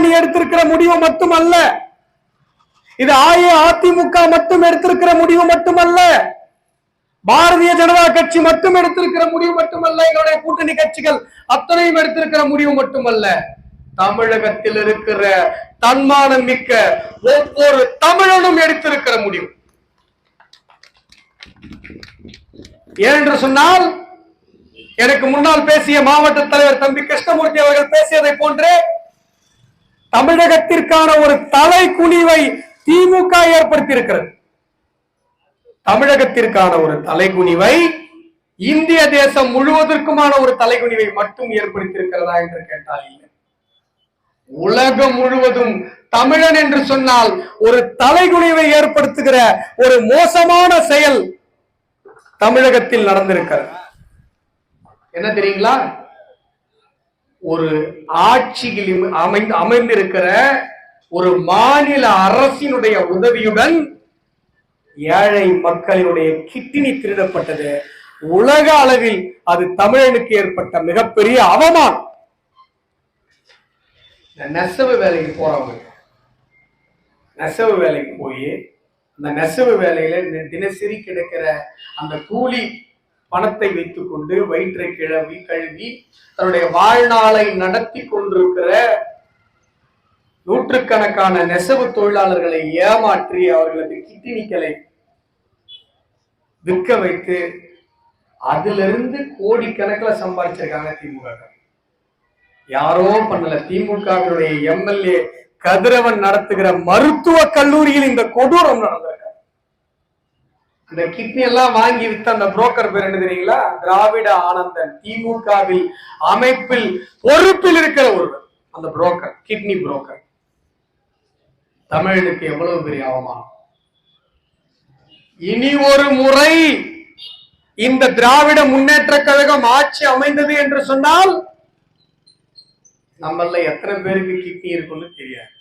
கூட்டணி எடுத்திருக்கிற முடிவு மட்டுமல்ல. இது அஇஅதிமுக மட்டும் எடுத்திருக்கிற முடிவு மட்டுமல்ல. பாரதிய ஜனதா கட்சி மட்டும் எடுத்திருக்கிற முடிவு மட்டுமல்ல. எங்களுடைய கூட்டணி கட்சிகள் அத்தனையும் எடுத்திருக்கிற முடிவு மட்டுமல்ல. தமிழகத்தில் இருக்கிற தன்மானம் மிக்க ஒவ்வொரு தமிழனும் எடுத்திருக்கிற முடிவு. ஏனென்று சொன்னால் எனக்கு முன்னால் பேசிய மாவட்ட தலைவர் தம்பி கிருஷ்ணமூர்த்தி அவர்கள் பேசியதை போன்றே தமிழகத்திற்கான ஒரு தலை குனிவை திமுக ஏற்படுத்தி இருக்கிறது தமிழகத்திற்கான ஒரு தலைகுனிவை இந்திய தேசம் முழுவதற்குமான ஒரு தலைகுனிவை மட்டும் ஏற்படுத்தியிருக்கிறதா என்று கேட்டால் இல்லை. உலகம் முழுவதும் தமிழன் என்று சொன்னால் ஒரு தலைகுனிவை ஏற்படுத்துகிற ஒரு மோசமான செயல் தமிழகத்தில் நடந்திருக்கிறது. என்ன தெரியுங்களா? ஒரு ஆட்சியில் அமைந்து அமைந்திருக்கிற ஒரு மாநில அரசினுடைய உதவியுடன் ஏழை மக்களினுடைய கிட்னி திருடப்பட்டது. உலக அளவில் அது தமிழனுக்கு ஏற்பட்ட மிகப்பெரிய அவமானம். இந்த நெசவு வேலைக்கு போறவங்க நெசவு வேலைக்கு போய் அந்த நெசவு வேலையில தினசரி கிடைக்கிற அந்த கூலி பணத்தை வைத்துக்கொண்டு வயிற்றை கிழவி கழுவி தன்னுடைய வாழ்நாளை நடத்தி கொண்டிருக்கிற நூற்றுக்கணக்கான நெசவு தொழிலாளர்களை ஏமாற்றி அவர்களது கிட்னிக்களை விற்க வைத்து அதிலிருந்து கோடிக்கணக்கில் சம்பாதிச்சிருக்காங்க திமுக. யாரோ பண்ணல. திமுகவினுடைய எம்எல்ஏ கதிரவன் நடத்துகிற மருத்துவ கல்லூரியில் இந்த கொடூரம் நடந்திருக்காங்க. அந்த கிட்னி எல்லாம் வாங்கி வித்த அந்த புரோக்கர் பேர் என்ன தெரியுங்களா? திராவிட ஆனந்தன். திமுகவில் அமைப்பில் பொறுப்பில் இருக்கிற ஒருவர். அந்த புரோக்கர் கிட்னி புரோக்கர் தமிழனுக்கு எவ்வளவு பெரிய அவமானம்? இனி ஒரு முறை இந்த திராவிட முன்னேற்ற கழகம் ஆட்சி அமைந்தது என்று சொன்னால் நம்மள எத்தனை பேருக்கு கிட்னி இருக்கும்னு தெரியாது.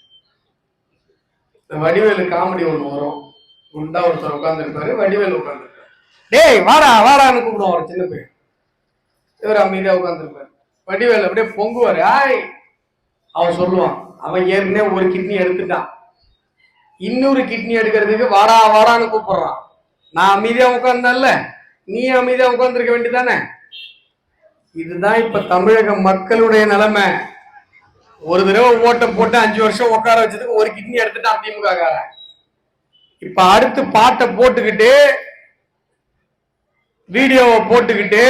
இந்த வடிவேலு காமெடி ஒன்று வரும். குண்டா ஒருத்தர் உட்கார்ந்துருப்பாரு வடிவேலு உட்கார்ந்துருப்பாரு. டேய் வாடா வாடான்னு கூப்பிடுவோம் ஒரு சின்ன பையன். இவர் அமைதியா உட்கார்ந்துருப்பாரு. வடிவேலு அப்படியே பொங்குவாரு. ஆய்! அவன் சொல்லுவான். அவன் ஏற்கனவே ஒரு கிட்னி எடுத்துட்டான். இன்னொரு கிட்னி எடுக்கிறதுக்கு வாடா வாடான்னு கூப்பிடுறான். நான் அமைதியா உட்கார்ந்தேன்ல. நீ அமைதியா உட்கார்ந்துருக்க வேண்டியதானே? இதுதான் இப்ப தமிழக மக்களுடைய நிலைமை. ஒரு தடவை ஓட்டை போட்டு அஞ்சு வருஷம் உட்கார வச்சதுக்கு ஒரு கிட்னி எடுத்துட்டான் திமுக காரன் இப்ப அடுத்து பாட்டை போட்டுக்கிட்டு வீடியோவை போட்டுக்கிட்டு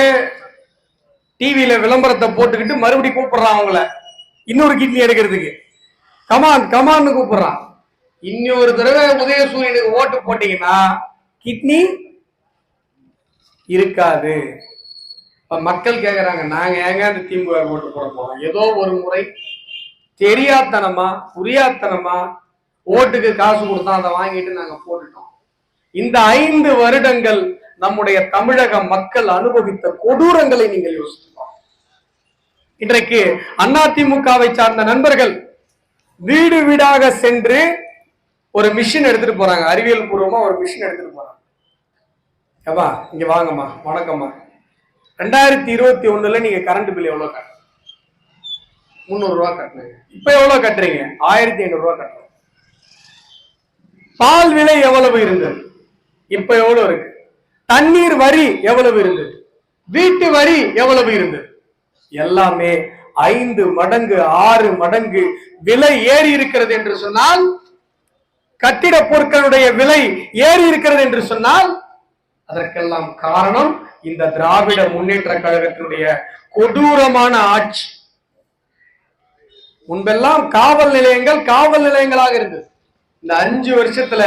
டிவியில விளம்பரத்தை போட்டுக்கிட்டு மறுபடியும் கூப்பிடுறான் அவங்கள. இன்னொரு கிட்னி எடுக்கிறதுக்கு. கமான் கமான்னு கூப்பிடுறான். இன்னொரு தடவை உதயசூரியனுக்கு ஓட்டு போட்டீங்கன்னா கிட்னி இருக்காது. இப்ப மக்கள் கேக்குறாங்க நாங்க ஏங்க அந்த திமுக ஓட்டு போட போறோம்? ஏதோ ஒரு முறை தெரியாத்தனமா புரியாத்தனமா ஓட்டுக்கு காசு கொடுத்தா அதை வாங்கிட்டு நாங்க போட்டுட்டோம். இந்த ஐந்து வருடங்கள் நம்முடைய தமிழக மக்கள் அனுபவித்த கொடூரங்களை நீங்கள் யோசிக்கலாம் இன்றைக்கு அதிமுகவை சார்ந்த நண்பர்கள் வீடு வீடாக சென்று ஒரு மிஷின் எடுத்துட்டு போறாங்க. அறிவியல் பூர்வமா ஒரு மிஷின் எடுத்துட்டு போறாங்க. ஏமா இங்க வாங்கம்மா. வணக்கம்மா. ரெண்டாயிரத்தி இருபத்தி ஒண்ணுல நீங்க கரண்ட் பில் எவ்வளவு கட்டணும் முந்நூறு ரூபா கட்டுறீங்க இப்ப எவ்வளவு கட்டுறீங்க? ஆயிரத்தி ஐநூறு ரூபா கட்டுறோம். பால் விலை எவ்வளவு இருந்தது? இப்ப எவ்வளவு இருக்கு? தண்ணீர் வரி எவ்வளவு இருந்தது? வீட்டு வரி எவ்வளவு இருந்தது? எல்லாமே ஐந்து மடங்கு ஆறு மடங்கு விலை ஏறி இருக்கிறது என்று சொன்னால் கட்டிட பொருட்களுடைய விலை ஏறி இருக்கிறது என்று சொன்னால் அதற்கெல்லாம் காரணம் இந்த திராவிட முன்னேற்ற கழகத்தினுடைய கொடூரமான ஆட்சி. முன்பெல்லாம் காவல் நிலையங்கள் காவல் நிலையங்களாக இருந்தது. இந்த அஞ்சு வருஷத்துல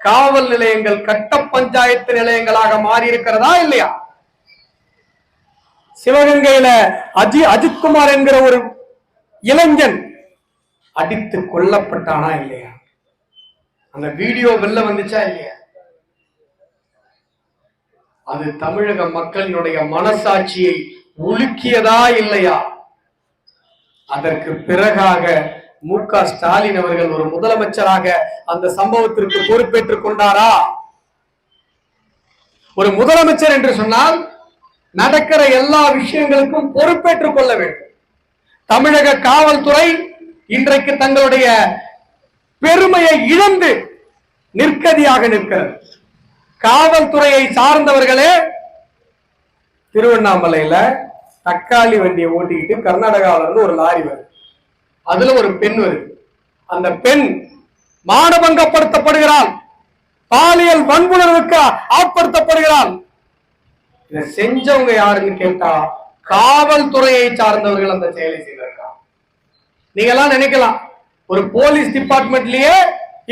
காவல் நிலையங்கள் கட்ட பஞ்சாயத்து நிலையங்களாக மாறி இருக்கிறதா இல்லையா? சிவகங்கையில அஜி அஜித்குமார் என்கிற ஒரு இளைஞன் அடித்து கொல்லப்பட்டானா இல்லையா? அந்த வீடியோ வெளில வந்துச்சா இல்லையா? அது தமிழக மக்களினுடைய மனசாட்சியை உலுக்கியதா இல்லையா? அதற்கு பிறகாக மு க. ஸ்டாலின் அவர்கள் ஒரு முதலமைச்சராக அந்த சம்பவத்திற்கு பொறுப்பேற்றுக் கொண்டாரா? ஒரு முதலமைச்சர் என்று சொன்னால் நடக்கிற எல்லா விஷயங்களுக்கும் பொறுப்பேற்றுக் கொள்ள வேண்டும். தமிழக காவல்துறை இன்றைக்கு தங்களுடைய பெருமையை இழந்து நிற்கதியாக நிற்கிறது. காவல்துறையை சார்ந்தவர்களே திருவண்ணாமலையில தக்காளி வண்டியை ஓட்டிக்கிட்டு கர்நாடகாவில இருந்து ஒரு லாரி வருது. அதுல ஒரு பெண் வருது. அந்த பெண் மானபங்கப்படுத்தப்படுகிறாள். பாலியல் வன்புணர்வுக்கு ஆட்படுத்தப்படுகிறாள். இதை செஞ்சவங்க யாருன்னு கேட்டா காவல்துறையை சார்ந்தவர்கள் அந்த செயலை செய்திருக்காங்க நீங்க எல்லாம் நினைக்கலாம் ஒரு போலீஸ் டிபார்ட்மெண்ட்லயே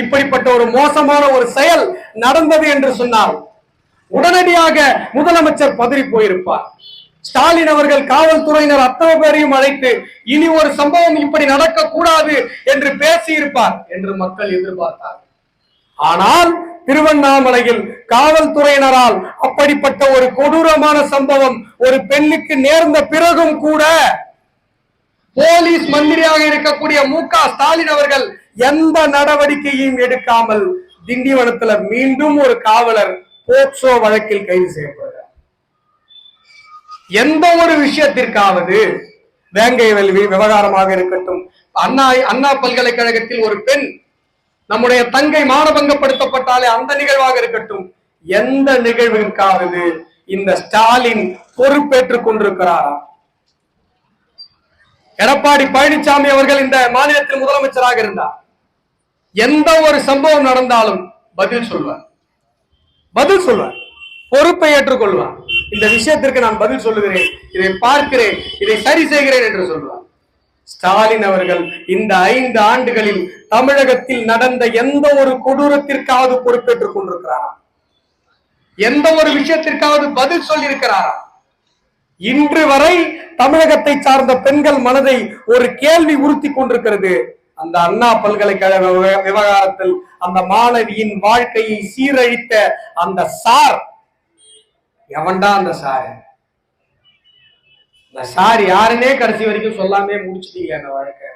இப்படிப்பட்ட ஒரு மோசமான ஒரு செயல் நடந்தது என்று சொன்னால் உடனடியாக முதலமைச்சர் பதறி போயிருப்பார். ஸ்டாலின் அவர்கள் காவல்துறையினர் அத்தனை பேரையும் அழைத்து இனி ஒரு சம்பவம் இப்படி நடக்க கூடாது என்று பேசியிருப்பார் என்று மக்கள் எதிர்பார்த்தார் ஆனால் திருவண்ணாமலையில் காவல்துறையினரால் அப்படிப்பட்ட ஒரு கொடூரமான சம்பவம் ஒரு பெண்ணுக்கு நேர்ந்த பிறகும் கூட போலீஸ் மந்திரியாக இருக்கக்கூடிய மு க ஸ்டாலின் அவர்கள் எந்த நடவடிக்கையும் எடுக்காமல் திண்டிவனத்துல மீண்டும் ஒரு காவலர் போக்சோ வழக்கில் கைது செய்யப்படுகிறார். எந்த ஒரு விஷயத்திற்காவது வேங்கை வெல்வி விவகாரமாக இருக்கட்டும். அண்ணா அண்ணா பல்கலைக்கழகத்தில் ஒரு பெண் நம்முடைய தங்கை மானபங்கப்படுத்தப்பட்டாலே அந்த நிகழ்வாக இருக்கட்டும். எந்த நிகழ்விற்காவது இந்த ஸ்டாலின் பொறுப்பேற்றுக் கொண்டிருக்கிறாரா? எடப்பாடி பழனிசாமி அவர்கள் இந்த மாநிலத்தில் முதலமைச்சராக இருந்தார். எந்த ஒரு சம்பவம் நடந்தாலும் பதில் சொல்வார். பதில் சொல்வார். பொறுப்பை ஏற்றுக்கொள்வார். இந்த விஷயத்திற்கு நான் பதில் சொல்லுகிறேன். இதை பார்க்கிறேன் இதை சரி செய்கிறேன் என்று சொல்றார். ஸ்டாலின் அவர்கள் இந்த ஐந்து ஆண்டுகளில் தமிழகத்தில் நடந்த எந்த ஒரு கொடூரத்திற்காவது பொறுப்பேற்றுக் கொண்டிருக்கிறாரா? எந்த ஒரு விஷயத்திற்காவது பதில் சொல்லியிருக்கிறாரா? இன்று வரை தமிழகத்தை சார்ந்த பெண்கள் மனதை ஒரு கேள்வி உறுத்தி கொண்டிருக்கிறது. அந்த அண்ணா பல்கலைக்கழக விவ- விவகாரத்தில் அந்த மாணவியின் வாழ்க்கையை சீரழித்த அந்த சார் எவன்டா அந்த சார்? இந்த சார் யாருன்னே கடைசி வரைக்கும் சொல்லாமே முடிச்சிட்டீங்க அந்த வழக்கை.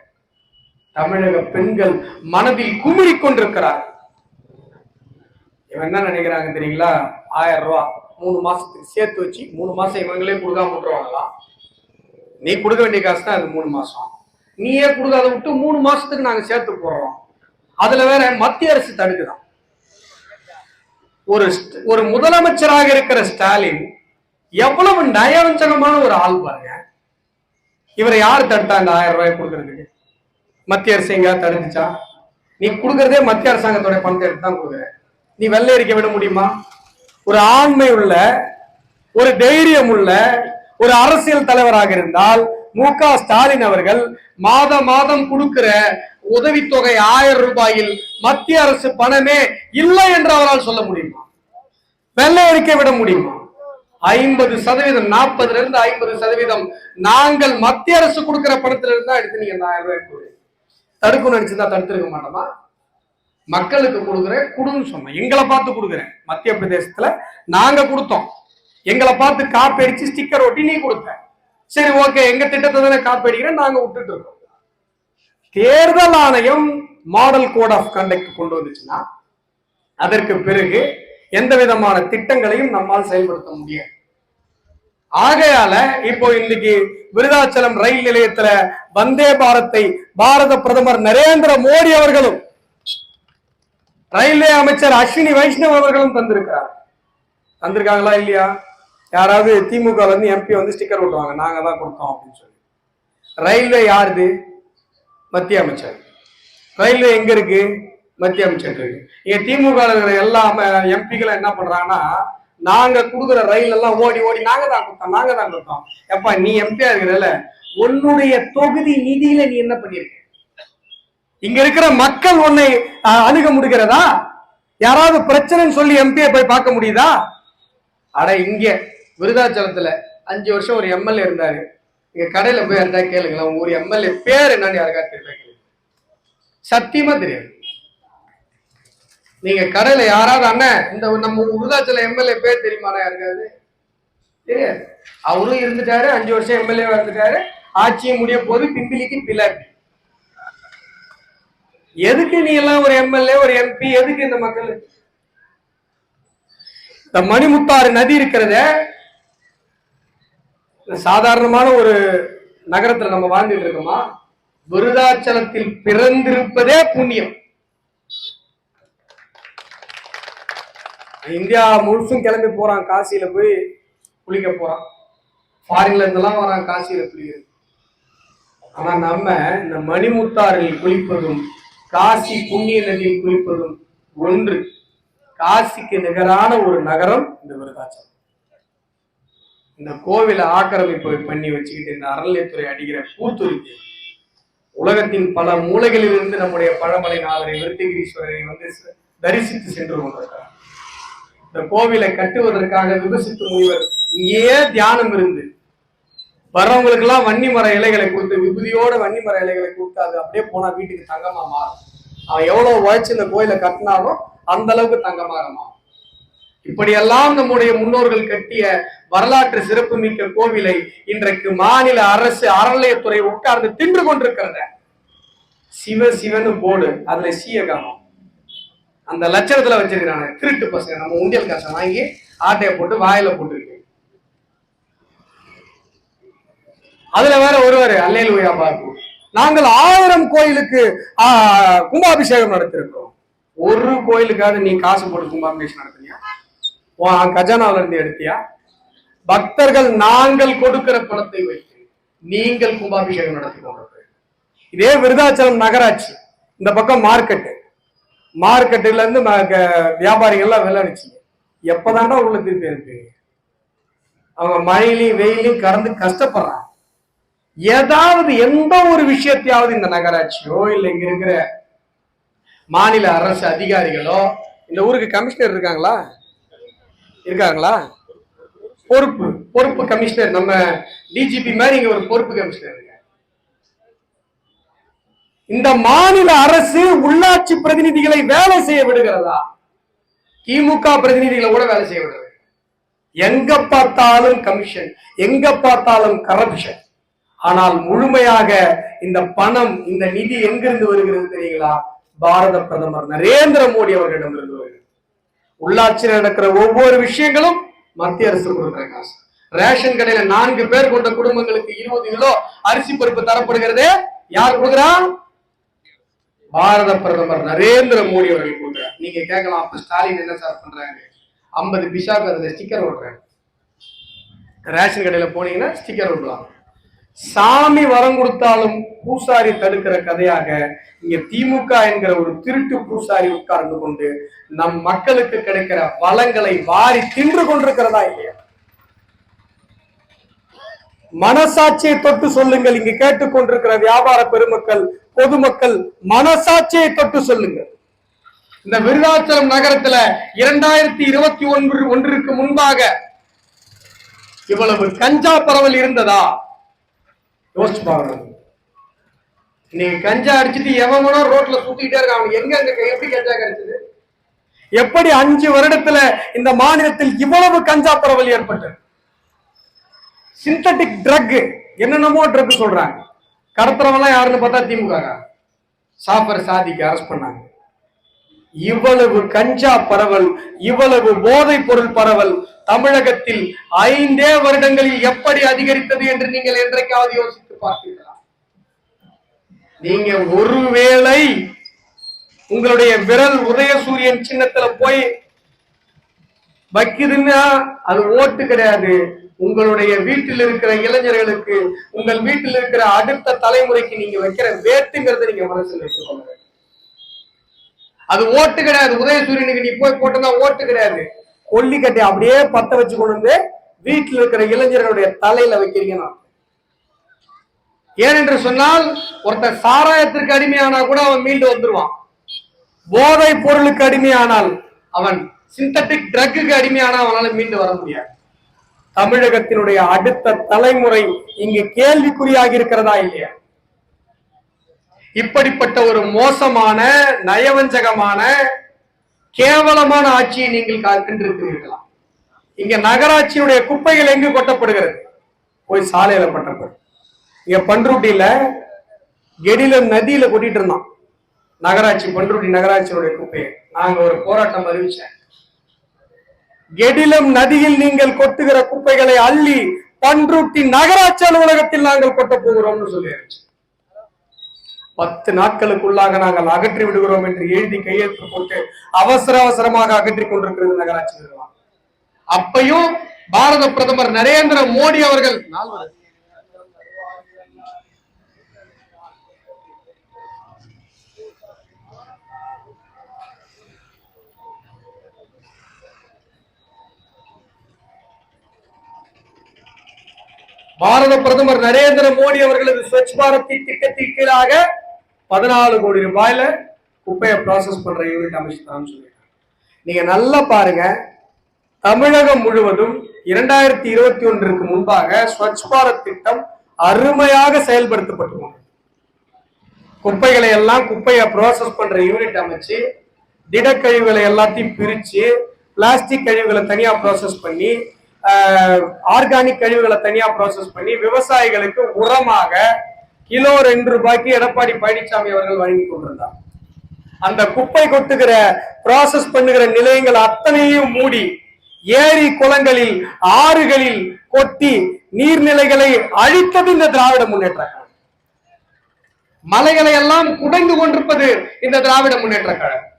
தமிழக பெண்கள் மனதில் குமிழிக் கொண்டிருக்கிறார் இவன் என்ன நினைக்கிறாங்க தெரியுங்களா? ஆயிரம் ரூபா மூணு மாசத்துக்கு சேர்த்து வச்சு மூணு மாசம் இவங்களே கொடுக்காம விட்டுருவாங்களாம் நீ கொடுக்க வேண்டிய காசு தான் அது மூணு மாசம். நீயே கொடுக்காத விட்டு மூணு மாசத்துக்கு நாங்க சேர்த்து போடுறோம். அதுல வேற மத்திய அரசு தடுக்குதான். ஒரு ஸ்ட- ஒரு முதலமைச்சராக இருக்கிற ஸ்டாலின் எவ்வளவு நயவஞ்சகமான ஒரு ஆள் பாருங்க. இவரை யார் தடுத்தாங்க? ஆயிரம் ரூபாய் கொடுக்கறதுக்கு. மத்திய அரசு எங்கேயாவது தடுத்துச்சா? நீ கொடுக்கறதே மத்திய அரசாங்கத்தோட பணத்தை எடுத்து தான் கொடுக்குற. நீ வெள்ளை அடிக்க விட முடியுமா? ஒரு ஆண்மை உள்ள ஒரு தைரியம் உள்ள ஒரு அரசியல் தலைவராக இருந்தால் மு. க. ஸ்டாலின் அவர்கள் மாத மாதம் கொடுக்கிற உதவித்தொகை ஆயிரம் ரூபாயில் மத்திய அரசு பணமே இல்லை என்று அவரால் சொல்ல முடியுமா? வெள்ளை அறிக்கை விட முடியுமா? ஐம்பது சதவீதம் நாற்பதுல இருந்து ஐம்பது சதவீதம் நாங்கள் மத்திய அரசு கொடுக்கிற பணத்துல இருந்தா எடுத்து நீங்க ஆயிரம் ரூபாய் கொடுங்க தடுக்கணும்னு நினைச்சுதான் தடுத்திருக்க மாட்டோமா? மக்களுக்கு கொடுக்குறேன் கொடுன்னு சொன்னேன். எங்களை பார்த்து கொடுக்குறேன். மத்திய பிரதேசத்துல நாங்க கொடுத்தோம். எங்களை பார்த்து காப்பி அடிச்சு ஸ்டிக்கர் ஒட்டி நீ கொடுத்த. சரி ஓகே எங்க திட்டத்தை தானே காப்பீடுகிறேன் நாங்க விட்டுட்டு இருக்கோம். தேர்தல் ஆணையம் மாடல் கோட் ஆஃப் கண்டக்ட் கொண்டு வந்துச்சுன்னா அதற்கு பிறகு எந்த விதமான திட்டங்களையும் நம்மால் செயல்படுத்த முடியாது. ஆகையால இப்போ இன்னைக்கு விருதாச்சலம் ரயில் நிலையத்துல வந்தே பாரத்தை பாரத பிரதமர் நரேந்திர மோடி அவர்களும் ரயில்வே அமைச்சர் அஸ்வினி வைஷ்ணவ் அவர்களும் தந்திருக்கிறார். தந்திருக்காங்களா இல்லையா? யாராவது திமுக வந்து எம்பி வந்து ஸ்டிக்கர் ஓட்டுவாங்க நாங்கள் தான் கொடுத்தோம் அப்படின்னு சொல்லி. ரயில்வே யாருது? மத்திய அமைச்சர். ரயில்வே எங்க இருக்கு? மத்திய அமைச்சர் இருக்கு. இங்க திமுக இருக்கிற எல்லா எம்பிக்களும் என்ன பண்றாங்கன்னா நாங்க கொடுக்குற ரயில் எல்லாம் ஓடி ஓடி நாங்க தான் கொடுத்தோம். நாங்க தான் கொடுத்தோம். எப்பா நீ எம்பியா இருக்கிறல? உன்னுடைய தொகுதி நிதியில நீ என்ன பண்ணிருக்க? இங்க இருக்கிற மக்கள் உன்னை அணுக முடிகிறதா? யாராவது பிரச்சனைன்னு சொல்லி எம்பியை போய் பார்க்க முடியுதா? அட இங்க விருதாச்சலத்துல அஞ்சு வருஷம் ஒரு எம்எல்ஏ இருந்தாரு. இங்க கடையில போய் இருந்தா கேளுங்களேன் உங்கள் ஒரு எம்எல்ஏ பேர் என்னன்னு யாருக்கா தெரியல சத்தியமா தெரியாது. நீங்க கடையில யாராவது அண்ணன் இந்த நம்ம விருதாச்சல எம்எல்ஏ பேர் தெரியுமாண்ணா யாருக்காவது? தெரியாது. அவரும் இருந்துட்டாரு அஞ்சு வருஷம் எம்எல்ஏ இருந்துட்டாரு. ஆட்சியும் முடிய போது பிம்பிலிக்கு பிளாப்பி எதுக்கு நீ எல்லாம் ஒரு எம்எல்ஏ ஒரு எம்பி எதுக்கு இந்த மக்கள்? இந்த மணிமுத்தாறு நதி இருக்கிறத சாதாரணமான ஒரு நகரத்துல நம்ம வாழ்ந்துட்டு இருக்கோமா? விருதாச்சலத்தில் பிறந்திருப்பதே புண்ணியம். இந்தியா முழுசும் கிளம்பி போறான் காசியில போய் குளிக்க போறான். ஃபாரின்ல இருந்தெல்லாம் வரான் காசியில குளிக்கிறது. ஆனா நம்ம இந்த மணிமுத்தாரில் குளிப்பதும் காசி புண்ணிய நதியில் குளிப்பதும் ஒன்று. காசிக்கு நிகரான ஒரு நகரம் இந்த விருதாச்சலம். இந்த கோவிலை ஆக்கிரமிப்பு பண்ணி வச்சுக்கிட்டு இந்த அறநிலையத்துறை அடிக்கிற கூத்துருக்கு உலகத்தின் பல மூலைகளிலிருந்து நம்முடைய பழமலை நாதரை விருத்திகிரீஸ்வரரை வந்து தரிசித்து சென்று கொண்டிருக்கிறார். இந்த கோவிலை கட்டுவதற்காக விபசித்து முனிவர் இங்கேயே தியானம் இருந்து வர்றவங்களுக்கு எல்லாம் வன்னி மர இலைகளை கொடுத்து விபூதியோட வன்னி மர இலைகளை கொடுத்து அது அப்படியே போனா வீட்டுக்கு தங்கமா மாறும். அவன் எவ்வளவு உழைச்சு இந்த கோயிலை கட்டினாலும் அந்த அளவுக்கு தங்கமாக மாறும். இப்படியெல்லாம் நம்முடைய முன்னோர்கள் கட்டிய வரலாற்று சிறப்புமிக்க கோவிலை இன்றைக்கு மாநில அரசு அறநிலையத்துறை உட்கார்ந்து தின்று கொண்டிருக்கிறத. சிவ சிவனு போர்டு அதுல சீய காணும். அந்த லட்சணத்துல வச்சிருக்கிறாங்க திருட்டு பசங்க. நம்ம உண்டியல் காசை வாங்கி ஆட்டையை போட்டு வாயில போட்டுருக்கு. அதுல வேற ஒருவர் அல்லேலுயா பாபு. நாங்கள் ஆயிரம் கோயிலுக்கு ஆஹ், கும்பாபிஷேகம் நடத்திருக்கிறோம். ஒரு கோயிலுக்காவது நீ காசு போட்டு கும்பாபிஷேகம் நடத்தினியா? கஜானால இருந்து எடுத்தியா? பக்தர்கள் நாங்கள் கொடுக்கிற பணத்தை வைத்து நீங்கள் கும்பாபிஷேகம் நடத்தி போடுறது இதே விருதாச்சலம் நகராட்சி இந்த பக்கம் மார்க்கெட்டு. மார்க்கெட்டுல இருந்து ம- வியாபாரிகள்லாம் விளையாடுச்சு அடிச்சிங்க எப்பதான்டா உள்ள திருப்பி இருக்கு? அவங்க மழையிலையும் வெயிலையும் கறந்து கஷ்டப்படுறாங்க. ஏதாவது எந்த ஒரு விஷயத்தையாவது இந்த நகராட்சியோ இல்லை இங்க இருக்கிற மாநில அரசு அதிகாரிகளோ இந்த ஊருக்கு கமிஷனர் இருக்காங்களா? இருக்காங்களா? பொறுப்பு பொறுப்பு கமிஷனர் நம்ம டிஜிபி மாதிரி இங்க ஒரு பொறுப்பு கமிஷனர் இந்த மாநில அரசு உள்ளாட்சி பிரதிநிதிகளை வேலை செய்ய விடுகிறதா? திமுக பிரதிநிதிகளை கூட வேலை செய்ய விடுறது. எங்க பார்த்தாலும் கமிஷன் எங்க பார்த்தாலும் கரப்ஷன் ஆனால் முழுமையாக இந்த பணம் இந்த நிதி எங்கிருந்து வருகிறது தெரியுங்களா? பாரத பிரதமர் நரேந்திர மோடி அவர்களிடமிருந்து வருகிறது. உள்ளாட்சியில் நடக்கிற ஒவ்வொரு விஷயங்களும் மத்திய அரசு கொடுக்குற காசு. ரேஷன் கடையில நான்கு பேர் கொண்ட குடும்பங்களுக்கு இருபது கிலோ அரிசி பருப்பு தரப்படுகிறது யார் கொடுக்குறா? பாரத பிரதமர் நரேந்திர மோடி அவர்கள் கொடுக்குறார். நீங்க கேட்கலாம் அப்ப ஸ்டாலின் என்ன சார் பண்றாங்க ஐம்பது பிசாக்கு அதுல ஸ்டிக்கர் ஓட்டுறாங்க ரேஷன் கடையில போனீங்கன்னா ஸ்டிக்கர் ஓட்டுவாங்க. சாமி வரம் கொடுத்தாலும் பூசாரி தடுக்கிற கதையாக இங்க திமுக என்கிற ஒரு திருட்டு பூசாரி உட்கார்ந்து கொண்டு நம் மக்களுக்கு கிடைக்கிற வளங்களை வாரி தின்று கொண்டிருக்கிறதா இல்லையா? மனசாட்சியை தொட்டு சொல்லுங்கள். இங்கு கேட்டுக்கொண்டிருக்கிற வியாபார பெருமக்கள் பொதுமக்கள் மனசாட்சியை தொட்டு சொல்லுங்கள். இந்த விருதாச்சலம் நகரத்துல இரண்டாயிரத்தி இருபத்தி ஒன்று ஒன்றிற்கு முன்பாக இவ்வளவு கஞ்சா பரவல் இருந்ததா? யோசிச்சு பாருங்க. நீங்க கஞ்சா அடிச்சுட்டு எவனோ ரோட்ல சுத்திக்கிட்டே இருக்கான். அவனுக்கு எங்க அங்க எப்படி கஞ்சா கிடைச்சது எப்படி அஞ்சு வருடத்துல இந்த மாநிலத்தில் இவ்வளவு கஞ்சா பரவல் ஏற்பட்டது? சிந்தட்டிக் ட்ரக் என்னென்னமோ ட்ரக் சொல்றாங்க. கடத்துறவெல்லாம் யாருன்னு பார்த்தா திமுக சாப்பர் சாதிக்கு அரெஸ்ட் பண்ணாங்க. இவ்வளவு கஞ்சா பரவல் இவ்வளவு போதைப் பொருள் பரவல் தமிழகத்தில் ஐந்தே வருடங்களில் எப்படி அதிகரித்தது என்று நீங்கள் என்றைக்காவது யோசித்து பார்த்தீர்களா நீங்க ஒருவேளை உங்களுடைய விரல் உதயசூரியன் சின்னத்துல போய் வைக்குதுன்னா அது ஓட்டு கிடையாது. உங்களுடைய வீட்டில் இருக்கிற இளைஞர்களுக்கு உங்கள் வீட்டில் இருக்கிற அடுத்த தலைமுறைக்கு நீங்க வைக்கிற வேட்டுங்கிறத நீங்க மனசுல வச்சுக்கோங்க அது ஓட்டு கிடையாது. உதயசூரியனுக்கு நீ போய் போட்டதா ஓட்டு கிடையாது. கொல்லிக்கட்டை அப்படியே பத்த வச்சு கொண்டு வந்து வீட்டில் இருக்கிற இளைஞர்களுடைய தலையில வைக்கிறீங்கன்னா. ஏனென்று சொன்னால் ஒருத்தன் சாராயத்திற்கு அடிமையானா கூட அவன் மீண்டு வந்துருவான். போதை பொருளுக்கு அடிமையானால் அவன் சிந்தட்டிக் ட்ரக்குக்கு அடிமையானா அவனால மீண்டு வர முடியாது. தமிழகத்தினுடைய அடுத்த தலைமுறை இங்கு கேள்விக்குறியாக இருக்கிறதா இல்லையா? இப்படிப்பட்ட ஒரு மோசமான நயவஞ்சகமான கேவலமான ஆட்சியை நீங்கள் கண்டிருக்கிறீர்களா? இங்க நகராட்சியுடைய குப்பைகள் எங்கு கொட்டப்படுகிறது? போய் சாலையில கொட்டப்படும் இங்க பண்ருட்டியில கெடில நதியில கொட்டிட்டு இருந்தான். நகராட்சி பண்ருட்டி நகராட்சியினுடைய குப்பையை. நாங்க ஒரு போராட்டம் அறிவிச்சேன். கெடிலம் நதியில் நீங்கள் கொட்டுகிற குப்பைகளை அள்ளி பன்ருட்டி நகராட்சி அலுவலகத்தில் நாங்கள் கொட்ட போகிறோம்னு சொல்லி அறிவிச்சேன். பத்து நாட்களுக்குள்ளாக நாங்கள் அகற்றி விடுகிறோம் என்று எழுதி கையெழுத்து போட்டு அவசர அவசரமாக அகற்றி கொண்டிருக்கிறது நகராட்சி நிர்வாகம். அப்பையும் பாரத பிரதமர் நரேந்திர மோடி அவர்கள் பாரத பிரதமர் நரேந்திர மோடி அவர்களது ஸ்வச் பாரத் திட்டத்தின் கீழாக பதினாலு கோடி ரூபாயில குப்பையை ப்ராசஸ் பண்ற யூனிட் அமைச்சுதான் சொல்லியிருக்காங்க. நீங்க நல்லா பாருங்க. தமிழகம் முழுவதும் இரண்டாயிரத்தி இருபத்தி ஒன்றுக்கு முன்பாக ஸ்வச் பாரத் திட்டம் அருமையாக செயல்படுத்தப்பட்டுள்ளது. குப்பைகளை எல்லாம் குப்பையை ப்ராசஸ் பண்ற யூனிட் அமைச்சு திடக்கழிவுகளை எல்லாத்தையும் பிரிச்சு பிளாஸ்டிக் கழிவுகளை தனியா ப்ராசஸ் பண்ணி ஆர்கானிக் கழிவுகளை தனியா ப்ராசஸ் பண்ணி விவசாயிகளுக்கு உரமாக கிலோ ரெண்டு ரூபாய்க்கு எடப்பாடி பழனிசாமி அவர்கள் வழங்கி கொண்டிருந்தார். அந்த குப்பை கொட்டுகிற ப்ராசஸ் பண்ணுகிற நிலையங்கள் அத்தனையும் மூடி ஏரி குளங்களில் ஆறுகளில் கொட்டி நீர்நிலைகளை அழித்தது இந்த திராவிட முன்னேற்ற கழகம். மலைகளை எல்லாம் குடைந்து கொண்டிருப்பது இந்த திராவிட முன்னேற்ற கழகம்.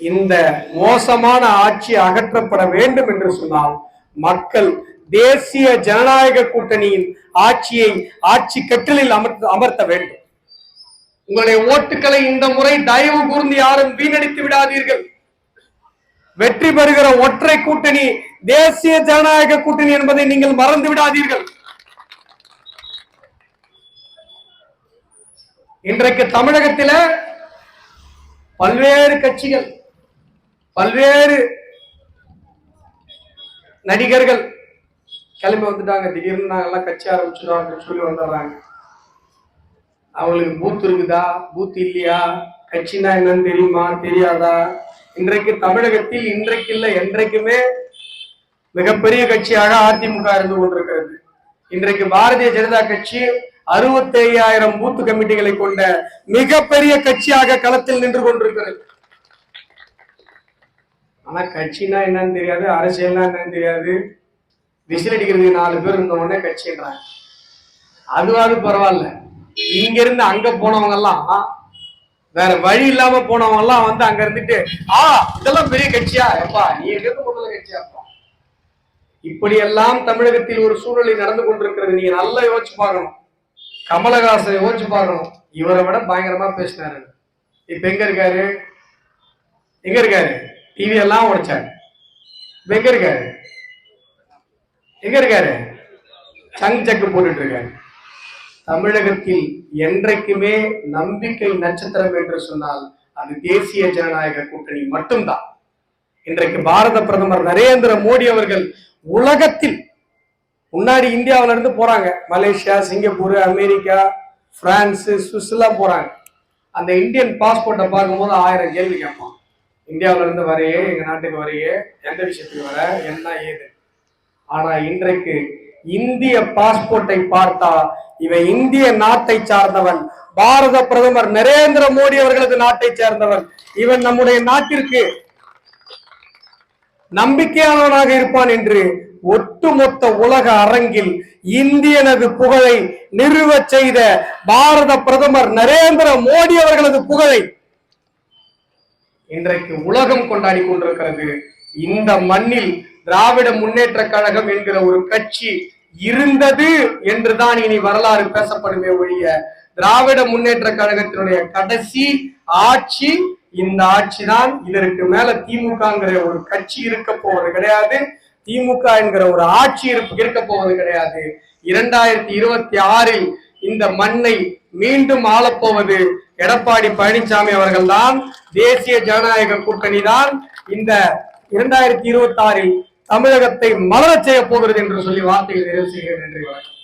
இந்த மோசமான ஆட்சி அகற்றப்பட வேண்டும் என்று சொன்னால் மக்கள் தேசிய ஜனநாயக கூட்டணியின் ஆட்சியை ஆட்சி கட்டிலில் அமர்த்த அமர்த்த வேண்டும். உங்களுடைய ஓட்டுகளை இந்த முறை தயவு கூர்ந்து யாரும் வீணடித்து விடாதீர்கள். வெற்றி பெறுகிற ஒற்றை கூட்டணி தேசிய ஜனநாயக கூட்டணி என்பதை நீங்கள் மறந்து விடாதீர்கள். இன்றைக்கு தமிழகத்தில பல்வேறு கட்சிகள் பல்வேறு நடிகர்கள் கிளம்பி வந்துட்டாங்க. திடீர்னு நாங்கெல்லாம் கட்சி ஆரம்பிச்சிடுவாங்க சொல்லி வந்துடுறாங்க. அவங்களுக்கு பூத் இருக்குதா? பூத் இல்லையா? கட்சினா என்னன்னு தெரியுமா? தெரியாதா? இன்றைக்கு தமிழகத்தில் இன்றைக்கு இல்லை என்றைக்குமே மிகப்பெரிய கட்சியாக அதிமுக இருந்து கொண்டிருக்கிறது. இன்றைக்கு பாரதிய ஜனதா கட்சி அறுபத்தி ஐயாயிரம் பூத்து கமிட்டிகளை கொண்ட மிகப்பெரிய கட்சியாக களத்தில் நின்று கொண்டிருக்கிறது. ஆனா கட்சினா என்னன்னு தெரியாது அரசியல்னா என்னன்னு தெரியாது. விசில் அடிக்கிறதுக்கு நாலு பேர் இருந்த உடனே கட்சின்றாங்க. அதுவாது பரவாயில்ல. இங்க இருந்து அங்க போனவங்க எல்லாம் வேற வழி இல்லாம போனவங்க எல்லாம் வந்து அங்க இருந்துட்டு ஆ இதெல்லாம் பெரிய கட்சியா? எப்பா நீ எங்க முதல்ல கட்சியாப்பா இப்படியெல்லாம் தமிழகத்தில் ஒரு சூழ்நிலை நடந்து கொண்டிருக்கிறது. நீங்க நல்லா யோசிச்சு பார்க்கணும். கமலஹாசன் யோசிச்சு பார்க்கணும். இவரை விட பயங்கரமா பேசினாரு. இப்ப எங்க இருக்காரு? எங்க இருக்காரு? டிவி எல்லாம் உடைச்சாரு. இப்ப எங்க இருக்காரு? எங்க இருக்காரு? சங் சக்கு போட்டுட்டு இருக்காரு. தமிழகத்தில் என்றைக்குமே நம்பிக்கை நட்சத்திரம் என்று சொன்னால் அது தேசிய ஜனநாயக கூட்டணி மட்டும்தான். இன்றைக்கு பாரத பிரதமர் நரேந்திர மோடி அவர்கள் உலகத்தில் முன்னாடி இந்தியாவில இருந்து போறாங்க. Malaysia Singapore America France Swiss போறாங்க. அந்த இந்தியன் பாஸ்போர்ட்டை பார்க்கும்போது ஆயிரம் கேள்வி கேட்பான். இந்தியாவில இருந்து வரையே எங்க நாட்டுக்கு வரையே எந்த விஷயத்துக்கு வர என்ன ஏது ஆனா இன்றைக்கு இந்திய பாஸ்போர்ட்டை பார்த்தா இவன் இந்திய நாட்டை சார்ந்தவன். பாரத பிரதமர் நரேந்திர மோடி அவர்களது நாட்டை சேர்ந்தவன். இவன் நம்முடைய நாட்டிற்கு நம்பிக்கையானவனாக இருப்பான் என்று ஒட்டுமொத்த உலக அரங்கில் இந்தியனது புகழை நிறுவச் செய்த பாரத பிரதமர் நரேந்திர மோடி அவர்களது புகழை இன்றைக்கு உலகம் கொண்டாடி கொண்டிருக்கிறது. இந்த மண்ணில் திராவிட முன்னேற்ற கழகம் என்கிற ஒரு கட்சி இருந்தது என்றுதான் இனி வரலாறு பேசப்படுமே ஒழிய திராவிட முன்னேற்ற கழகத்தினுடைய கடைசி ஆட்சி இந்த ஆட்சி தான் இதற்கு மேல திமுகங்கிற ஒரு கட்சி இருக்க போவது கிடையாது. திமுக என்கிற ஒரு ஆட்சி இருப்பு இருக்க போவது கிடையாது. இரண்டாயிரத்தி இருபத்தி ஆறில் இந்த மண்ணை மீண்டும் ஆளப்போவது எடப்பாடி பழனிசாமி அவர்கள்தான். தேசிய ஜனநாயக கூட்டணி தான் இந்த இரண்டாயிரத்தி இருபத்தி ஆறில் தமிழகத்தை மலரச் செய்ய போகிறது என்று சொல்லி வார்த்தைகள் நிறைவு செய்கிறேன் நன்றி வணக்கம்